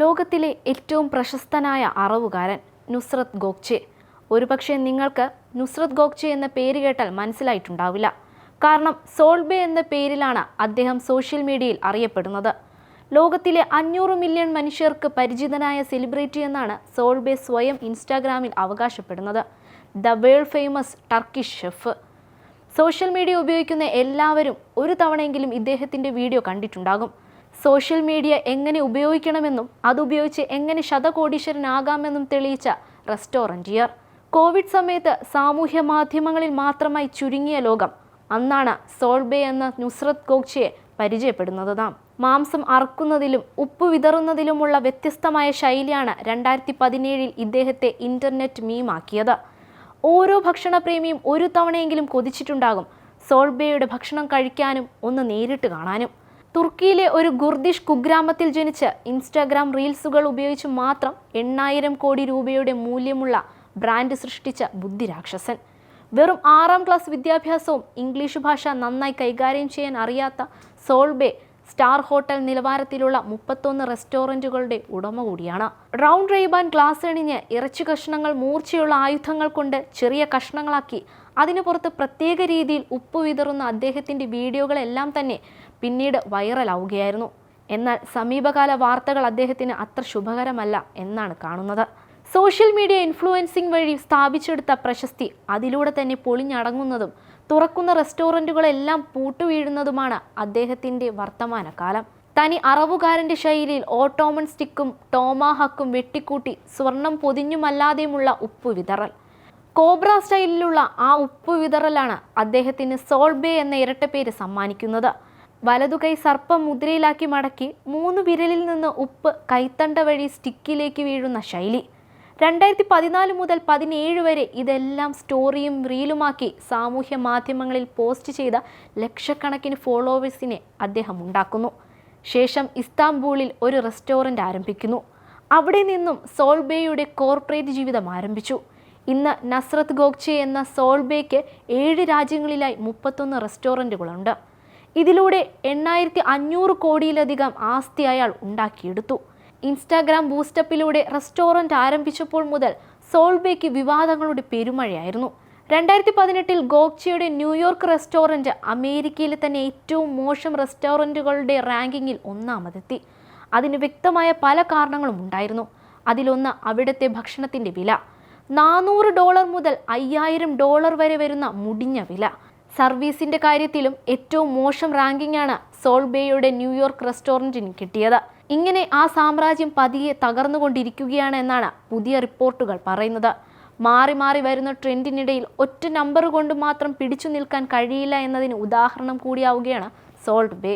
ലോകത്തിലെ ഏറ്റവും പ്രശസ്തനായ അറവുകാരൻ നുസ്രത് ഗോക്ചെ ഒരുപക്ഷെ നിങ്ങൾക്ക് നുസ്രത് ഗോക്ചെ എന്ന പേര് കേട്ടാൽ മനസ്സിലായിട്ടുണ്ടാവില്ല. കാരണം സോൾബെ എന്ന പേരിലാണ് അദ്ദേഹം സോഷ്യൽ മീഡിയയിൽ അറിയപ്പെടുന്നത്. ലോകത്തിലെ അഞ്ഞൂറ് മില്യൺ മനുഷ്യർക്ക് പരിചിതനായ സെലിബ്രിറ്റി എന്നാണ് സോൾബെ സ്വയം ഇൻസ്റ്റാഗ്രാമിൽ അവകാശപ്പെടുന്നത്. The world famous Turkish chef. Social media ഉപയോഗിക്കുന്ന എല്ലാവരും ഒരു തവണയെങ്കിലും ഇദ്ദേഹത്തിന്റെ വീഡിയോ കണ്ടിട്ടുണ്ടാകും. സോഷ്യൽ മീഡിയ എങ്ങനെ ഉപയോഗിക്കണമെന്നും അതുപയോഗിച്ച് എങ്ങനെ ശതകോടീശ്വരനാകാമെന്നും തെളിയിച്ച റെസ്റ്റോറന്റിയർ കോവിഡ് സമയത്ത് സാമൂഹ്യ മാധ്യമങ്ങളിൽ മാത്രമായി ചുരുങ്ങിയ ലോകം. അന്നാണ് സോൾബെ എന്ന നുസ്രത് ഗോക്ചിയെ പരിചയപ്പെടുന്നത് നാം. മാംസം അറക്കുന്നതിലും ഉപ്പ് വിതറുന്നതിലുമുള്ള വ്യത്യസ്തമായ ശൈലിയാണ് രണ്ടായിരത്തി പതിനേഴിൽ ഇദ്ദേഹത്തെ ഇന്റർനെറ്റ് മീമാക്കിയത്. ഓരോ ഭക്ഷണപ്രേമിയും ഒരു തവണയെങ്കിലും കൊതിച്ചിട്ടുണ്ടാകും. സോൾബേയുടെ ഭക്ഷണം കഴിക്കാനും ഒന്ന് നേരിട്ട് കാണാനും. തുർക്കിയിലെ ഒരു ഗുർദിഷ് കുഗ്രാമത്തിൽ ജനിച്ച് ഇൻസ്റ്റാഗ്രാം റീൽസുകൾ ഉപയോഗിച്ച് മാത്രം എണ്ണായിരം കോടി രൂപയുടെ മൂല്യമുള്ള ബ്രാൻഡ് സൃഷ്ടിച്ച ബുദ്ധിരാക്ഷസൻ. വെറും ആറാം ക്ലാസ് വിദ്യാഭ്യാസവും ഇംഗ്ലീഷ് ഭാഷ നന്നായി കൈകാര്യം ചെയ്യാൻ അറിയാത്ത സോൾബെ സ്റ്റാർ ഹോട്ടൽ നിലവാരത്തിലുള്ള മുപ്പത്തൊന്ന് റെസ്റ്റോറന്റുകളുടെ ഉടമ കൂടിയാണ്. റൗണ്ട് റെയ്ബാൻ ഗ്ലാസ് എണിഞ്ഞ് ഇറച്ചി കഷ്ണങ്ങൾ മൂർച്ചയുള്ള ആയുധങ്ങൾ കൊണ്ട് ചെറിയ കഷ്ണങ്ങളാക്കി അതിനു പുറത്ത് പ്രത്യേക രീതിയിൽ ഉപ്പ് വിതറുന്ന അദ്ദേഹത്തിന്റെ വീഡിയോകളെല്ലാം തന്നെ പിന്നീട് വൈറലാവുകയായിരുന്നു. എന്നാൽ സമീപകാല വാർത്തകൾ അദ്ദേഹത്തിന് അത്ര ശുഭകരമല്ല എന്നാണ് കാണുന്നത്. സോഷ്യൽ മീഡിയ ഇൻഫ്ലുവൻസിംഗ് വഴി സ്ഥാപിച്ചെടുത്ത പ്രശസ്തി അതിലൂടെ തന്നെ പൊളിഞ്ഞടങ്ങുന്നതും തുറക്കുന്ന റെസ്റ്റോറന്റുകളെല്ലാം പൂട്ടുവീഴുന്നതുമാണ് അദ്ദേഹത്തിന്റെ വർത്തമാനകാലം. തനി അറവുകാരന്റെ ശൈലിയിൽ ഓട്ടോമൺ സ്റ്റിക്കും ടോമാഹക്കും വെട്ടിക്കൂട്ടി സ്വർണം പൊതിഞ്ഞുമല്ലാതെയുമുള്ള ഉപ്പ് വിതറൽ. കോബ്ര സ്റ്റൈലിലുള്ള ആ ഉപ്പ് വിതറലാണ് അദ്ദേഹത്തിന് സോൾബേ എന്ന ഇരട്ട ഇരട്ടപ്പേര് സമ്മാനിക്കുന്നത്. വലതുകൈ സർപ്പം മുദ്രയിലാക്കി മടക്കി മൂന്ന് വിരലിൽ നിന്ന് ഉപ്പ് കൈത്തണ്ട വഴി സ്റ്റിക്കിലേക്ക് വീഴുന്ന ശൈലി. രണ്ടായിരത്തി പതിനാല് മുതൽ പതിനേഴ് വരെ ഇതെല്ലാം സ്റ്റോറിയും റീലുമാക്കി സാമൂഹ്യ മാധ്യമങ്ങളിൽ പോസ്റ്റ് ചെയ്ത ലക്ഷക്കണക്കിന് ഫോളോവേഴ്സിനെ അദ്ദേഹം ഉണ്ടാക്കുന്നു. ശേഷം ഇസ്താംബൂളിൽ ഒരു റെസ്റ്റോറന്റ് ആരംഭിക്കുന്നു. അവിടെ നിന്നും സോൾബേയുടെ കോർപ്പറേറ്റ് ജീവിതം ആരംഭിച്ചു. ഇന്ന് നസ്രത്ത് ഗോക്ചെ എന്ന സോൾബേക്ക് ഏഴ് രാജ്യങ്ങളിലായി മുപ്പത്തൊന്ന് റെസ്റ്റോറന്റുകളുണ്ട് ഇതിലൂടെ എണ്ണായിരത്തി അഞ്ഞൂറ് കോടിയിലധികം ആസ്തി അയാൾ ഉണ്ടാക്കിയെടുത്തു. ഇൻസ്റ്റാഗ്രാം ബൂസ്റ്റപ്പിലൂടെ റെസ്റ്റോറന്റ് ആരംഭിച്ചപ്പോൾ മുതൽ സോൾബേക്ക് വിവാദങ്ങളുടെ പെരുമഴയായിരുന്നു. രണ്ടായിരത്തി പതിനെട്ടിൽ ഗോക്ചയുടെ ന്യൂയോർക്ക് റെസ്റ്റോറന്റ് അമേരിക്കയിലെ തന്നെ ഏറ്റവും മോശം റെസ്റ്റോറന്റുകളുടെ റാങ്കിങ്ങിൽ ഒന്നാമതെത്തി. അതിന് വ്യക്തമായ പല കാരണങ്ങളും ഉണ്ടായിരുന്നു. അതിലൊന്ന് അവിടുത്തെ ഭക്ഷണത്തിന്റെ വില. നാനൂറ് ഡോളർ മുതൽ അയ്യായിരം ഡോളർ വരെ വരുന്ന മുടിഞ്ഞ വില. സർവീസിന്റെ കാര്യത്തിലും ഏറ്റവും മോശം റാങ്കിങ്ങാണ് സോൾബേയുടെ ന്യൂയോർക്ക് റെസ്റ്റോറന്റിന് കിട്ടിയത്. ഇങ്ങനെ ആ സാമ്രാജ്യം പതിയെ തകർന്നുകൊണ്ടിരിക്കുകയാണ് എന്നാണ് പുതിയ റിപ്പോർട്ടുകൾ പറയുന്നത്. മാറി മാറി വരുന്ന ട്രെൻഡിനിടയിൽ ഒറ്റ നമ്പർ കൊണ്ട് മാത്രം പിടിച്ചു നിൽക്കാൻ കഴിയില്ല എന്നതിന് ഉദാഹരണം കൂടിയാവുകയാണ് സോൾട്ട് ബേ.